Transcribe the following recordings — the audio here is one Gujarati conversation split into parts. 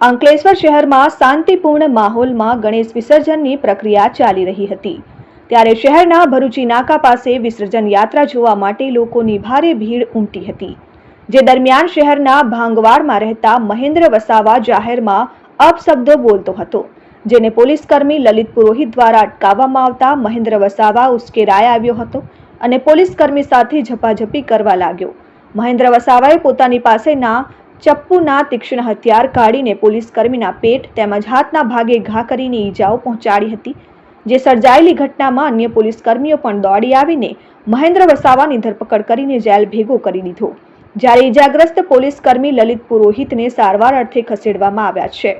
અંકલેશ્વર શહેરમાં શાંતિપૂર્ણ માહોલમાં ગણેશ વિસર્જનની પ્રક્રિયા ચાલી રહી હતી. ત્યારે શહેરના ભરૂચી નાકા પાસે વિસર્જન યાત્રા જોવા માટે લોકોની ભારે ભીડ ઉમટી હતી. જે દરમિયાન શહેરના ભાંગવાડમાં રહેતા મહેન્દ્ર વસાવા જાહેરમાં અપશબ્દો બોલતો હતો, જેને પોલીસ કર્મી લલિત પુરોહિત દ્વારા અટકાવવામાં આવતા મહેન્દ્ર વસાવા ઉશ્કેરાય આવ્યો હતો અને પોલીસ કર્મી સાથે ઝપાઝપી કરવા લાગ્યો. મહેન્દ્ર વસાવાએ પોતાની પાસેના ચપ્પુના તીક્ષ્ણ હથિયાર કાઢીને પોલીસકર્મીના પેટ તેમજ હાથના ભાગે ઘા કરીને ઈજાઓ પહોંચાડી હતી, જે સર્જાયેલી ઘટનામાં અન્ય પોલીસકર્મીઓ પણ દોડી આવીને મહેન્દ્ર વસાવાની ધરપકડ કરીને જેલ ભેગો કરી દીધો. જ્યારે ઈજાગ્રસ્ત પોલીસકર્મી લલિત પુરોહિતને સારવાર અર્થે ખસેડવામાં આવ્યા છે.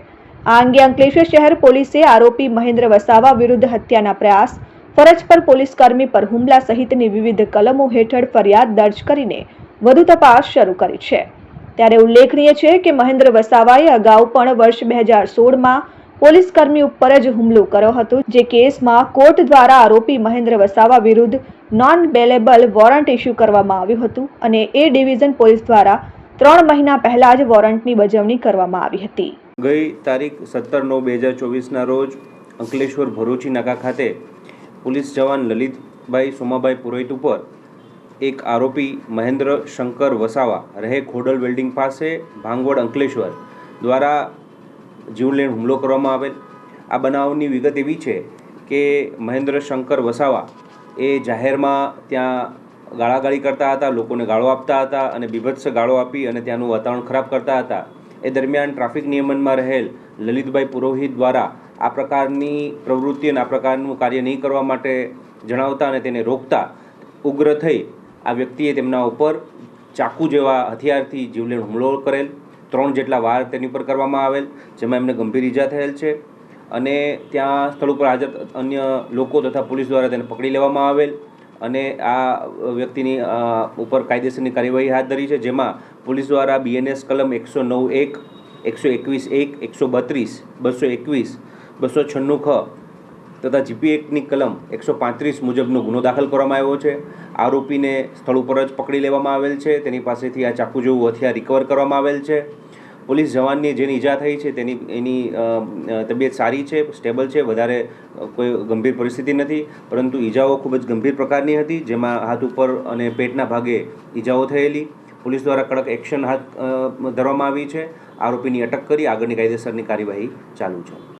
આ અંગે અંકલેશ્વર શહેર પોલીસે આરોપી મહેન્દ્ર વસાવા વિરુદ્ધ હત્યાના પ્રયાસ, ફરજ પર પોલીસકર્મી પર હુમલા સહિતની વિવિધ કલમો હેઠળ ફરિયાદ દર્જ કરીને વધુ તપાસ શરૂ કરી છે. ત્યારે ઉલ્લેખનીય છે કે મહેન્દ્ર વસાવાએ અગાઉ પણ વર્ષ બે હજાર સોળમાં પોલીસ કર્મી ઉપર જ હુમલો કર્યો હતો, જે કેસમાં કોર્ટ દ્વારા આરોપી મહેન્દ્ર વસાવા વિરુદ્ધ નોન બેલેબલ વોરંટ ઇસ્યુ કરવામાં આવ્યું હતું અને એ ડિવિઝન પોલીસ દ્વારા ત્રણ મહિના પહેલા જ વોરંટની બજવણી કરવામાં આવી હતી. ગઈ તારીખ સત્તર નવ બે હજાર ચોવીસના રોજ અંકલેશ્વર ભરૂચી નાકા ખાતે પોલીસ જવાન લલિતભાઈ સોમાભાઈ પુરોહિત ઉપર એક આરોપી મહેન્દ્ર શંકર વસાવા રહે ખોડલ વેલ્ડિંગ પાસે ભાંગવડ અંકલેશ્વર દ્વારા જીવલેણ હુમલો કરવામાં આવેલ. આ બનાવની વિગત એવી છે કે મહેન્દ્ર શંકર વસાવા એ જાહેરમાં ત્યાં ગાળાગાળી કરતા હતા, લોકોને ગાળો આપતા હતા અને બીભત્સ ગાળો આપી અને ત્યાંનું વાતાવરણ ખરાબ કરતા હતા. એ દરમિયાન ટ્રાફિક નિયમનમાં રહેલ લલિતભાઈ પુરોહિત દ્વારા આ પ્રકારની પ્રવૃત્તિ અને આ પ્રકારનું કાર્ય નહીં કરવા માટે જણાવતા અને તેને રોકતા ઉગ્ર થઈ આ વ્યક્તિએ તેમના ઉપર ચાકુ જેવા હથિયારથી જીવલેણ હુમલો કરેલ, ત્રણ જેટલા વાર તેની પર કરવામાં આવેલ, જેમાં એમને ગંભીર ઈજા થયેલ છે. અને ત્યાં સ્થળ ઉપર હાજર અન્ય લોકો તથા પોલીસ દ્વારા તેને પકડી લેવામાં આવેલ અને આ વ્યક્તિની ઉપર કાયદેસરની કાર્યવાહી હાથ ધરી છે, જેમાં પોલીસ દ્વારા બીએનએસ કલમ એકસો નવ એક, એકસો એકવીસ એક, એકસો બત્રીસ, બસો એકવીસ, બસો છન્નું ખ તથા જીપી એક્ટની કલમ એકસો પાંત્રીસ મુજબનો ગુનો દાખલ કરવામાં આવ્યો છે. આરોપીને સ્થળ ઉપર જ પકડી લેવામાં આવેલ છે. તેની પાસેથી આ ચાકુ જેવું હથિયાર રિકવર કરવામાં આવેલ છે. પોલીસ જવાનની જેની ઈજા થઈ છે, તેની, એની તબિયત સારી છે, સ્ટેબલ છે, વધારે કોઈ ગંભીર પરિસ્થિતિ નથી, પરંતુ ઈજાઓ ખૂબ જ ગંભીર પ્રકારની હતી, જેમાં હાથ ઉપર અને પેટના ભાગે ઈજાઓ થયેલી. પોલીસ દ્વારા કડક એક્શન હાથ ધરવામાં આવી છે. આરોપીની અટક કરી આગળની કાયદેસરની કાર્યવાહી ચાલુ છે.